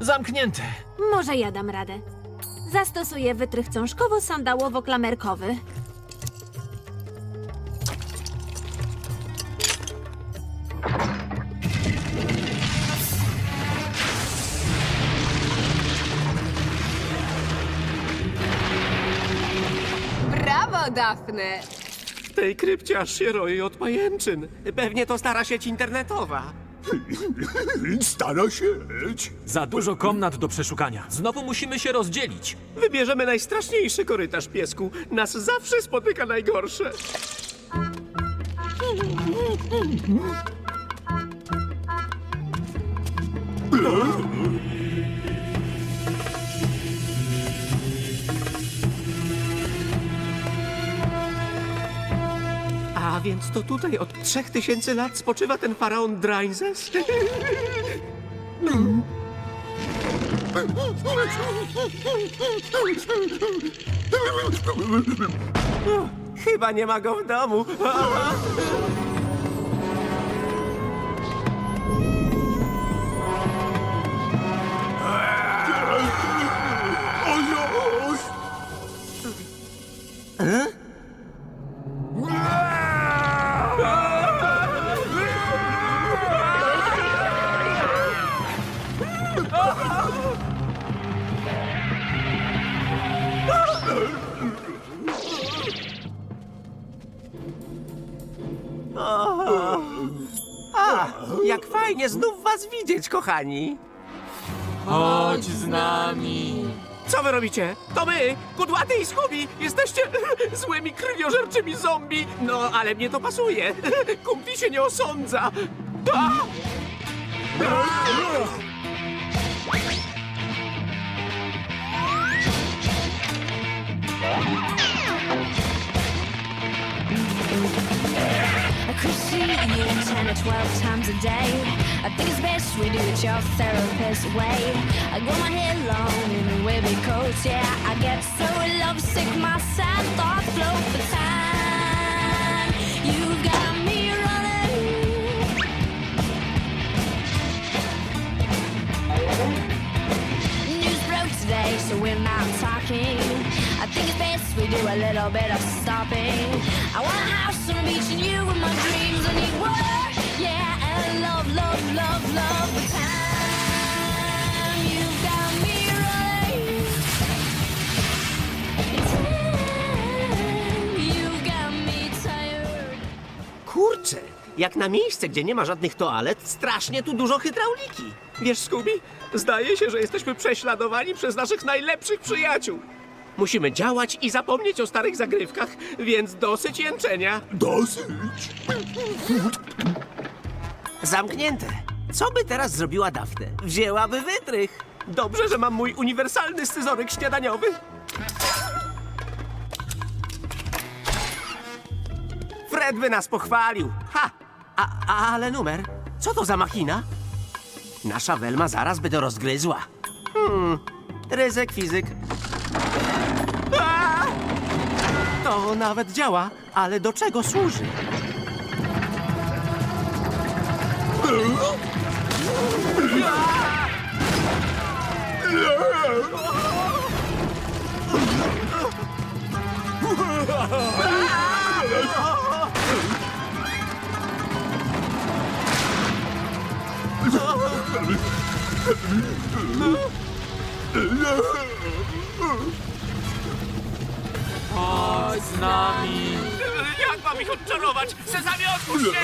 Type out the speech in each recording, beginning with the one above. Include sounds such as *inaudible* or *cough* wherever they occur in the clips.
Zamknięte. Może ja dam radę. Zastosuję wytrych cążkowo-sandałowo-klamerkowy. Brawo, Dafne! Tej krypcie aż się roi od pajęczyn. Pewnie to stara sieć internetowa. *laughs* Stara sieć. Za dużo komnat do przeszukania. Znowu musimy się rozdzielić. Wybierzemy najstraszniejszy korytarz, piesku. Nas zawsze spotyka najgorsze. *laughs* *laughs* A więc to tutaj od trzech tysięcy lat spoczywa ten faraon Drainzes? *laughs* Chyba nie ma go w domu. *laughs* Jak fajnie znów was widzieć, kochani. Chodź z nami. Co wy robicie? To my, Kudłaty i Skubi, jesteście *laughs* złymi krwiożerczymi zombie. No, ale mnie to pasuje. *laughs* Kumpli się nie osądza. A! Could see you 10 or 12 times a day. I think it's best we do it your therapist way. I grow my hair long in a wavy coat, yeah. I get so lovesick, my sad thoughts float for time. Think it's best we do a little bit of stopping. I want a house on beach and you in my dreams. I need yeah, and love, love, love, love. Kurczę, jak na miejsce, gdzie nie ma żadnych toalet, strasznie tu dużo hydrauliki. Wiesz, Skubi, zdaje się, że jesteśmy prześladowani przez naszych najlepszych przyjaciół. Musimy działać i zapomnieć o starych zagrywkach, więc dosyć jęczenia. Dosyć. Zamknięte. Co by teraz zrobiła Dafne? Wzięłaby wytrych. Dobrze, że mam mój uniwersalny scyzoryk śniadaniowy. Fred by nas pochwalił. Ha! A, a, ale numer? Co to za machina? Nasza Welma zaraz by to rozgryzła. Hmm, ryzyk fizyk. To nawet działa, ale do czego służy? Z nami. Jak mam ich odczarować? Sezamie, otwórz się!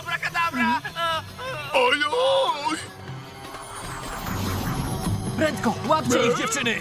Abracadabra! Ojoj! Prędko, łapcie ich dziewczyny.